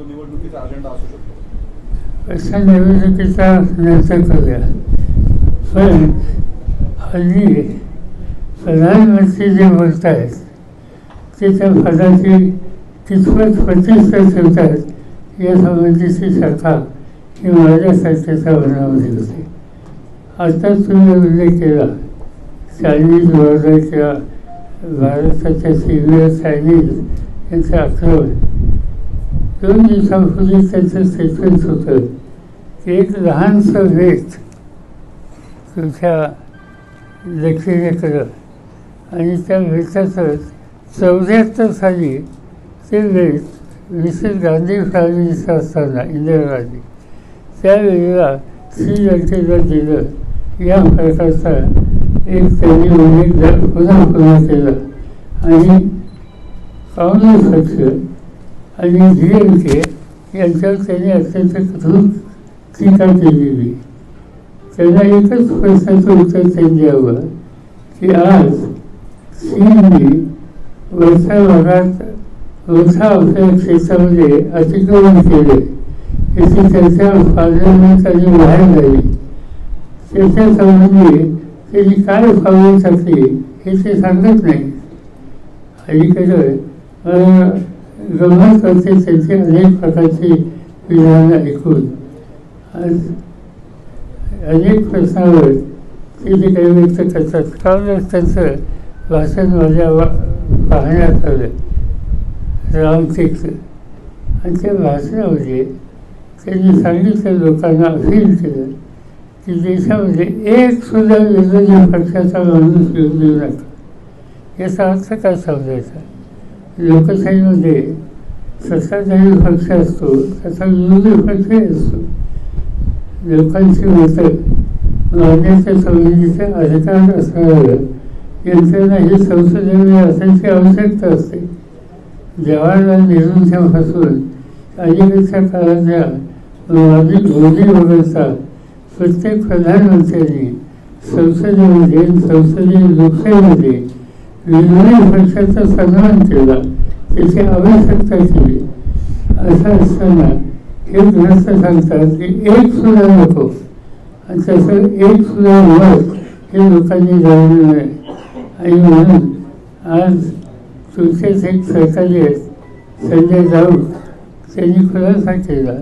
तो निवडणुकीचा अजेंडा असू शकतो. अशा निवडणुकीचा नंतर करूया. पण हल्ली प्रधानमंत्री जे बोलत आहेत ते त्या पदाची कितपत प्रतिष्ठा ठेवतात या संबंधीची शंका ही माझ्या सरकारच्या मनामध्ये होती. आता तुम्ही उल्लेख केला चायनीज बॉर्डर किंवा भारताच्या सीमेवर चायनीज यांचं आक्रमण. दोन दिवसांपूर्वी त्यांचं स्टेटमेंट होतं? की एक लहानसं वेट तुमच्या दक्षिणेकडं आणि त्या वेटातच चौऱ्याहत्तर साली ते वेट मिसेस गांधी प्राईम मिनिस्टर असताना इंदिरा गांधी. त्यावेळेला श्रीलंकेला दिलं या प्रकारचा एक त्यांनी उल्लेख पुन्हा पुन्हा केला. आणि काँग्रेस पक्ष आणि जी एम के यांच्यावर त्यांनी अत्यंत कठोर टीका केलेली. त्यांना एकच प्रश्नाचं उत्तर त्यांनी द्यावं की आज चीनने वरच्या भागात वरच्या आपल्या क्षेत्रामध्ये अतिक्रमण केले. याची चर्चा पार्लमेंट आणि बाहेर झाली. त्याच्या संबंधी त्यांनी काय पावलं टाकली हे ते सांगत नाही. अलीकडं मला गंमत करते अनेक प्रकारची विधानं ऐकून. आज अनेक प्रश्नावर ते जे काही व्यक्त करतात कालच त्यांचं भाषण माझ्या वा- पाहण्यात आलं. रामटेकचं आणि त्या भाषणामध्ये त्यांनी सांगितलं लोकांना अपील केलं की देशामध्ये एक सुद्धा विरोधी पक्षाचा माणूस घेऊन देऊ नका. याचा अर्थ काय समजायचा? लोकशाहीमध्ये सत्ताधारी पक्ष असतो त्याचा विरोधी पक्षही असतो. लोकांची मतं राज्याच्या संबंधीचे अधिकार असणारं यंत्रणा ही संसदेमध्ये असायची आवश्यकता असते. जवाहरलाल नेहरूंच्यापासून अलीकडच्या काळातल्या माजी मोदी वगळता प्रत्येक प्रधानमंत्र्यांनी संसदेमध्ये संसदीय लोकशाहीमध्ये विरोधी पक्षाचा सन्मान केला. त्याची आवश्यकता केली. असं असताना हे ग्रस्त सांगतात की एक सुद्धा नको. आणि तसं एक सुद्धा मत हे लोकांनी जाणलं नाही आणि म्हणून आज तुमचेच एक सहकारी आहेत संजय राऊत त्यांनी खुलासा केला.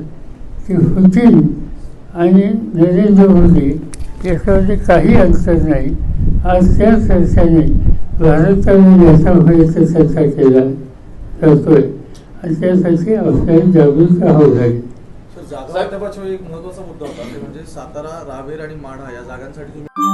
की पुतीन आणि नरेंद्र मोदी याच्यामध्ये काही अंतर नाही. आज त्या चर्चेने भारताने देशापर्यंत चर्चा केला. जातोय आणि त्यासाठी आपल्याला जागरूक राहावं लागेल जागा एक महत्त्वाचा मुद्दा होता ते म्हणजे सातारा रावेर आणि माढा या जागांसाठी तुम्ही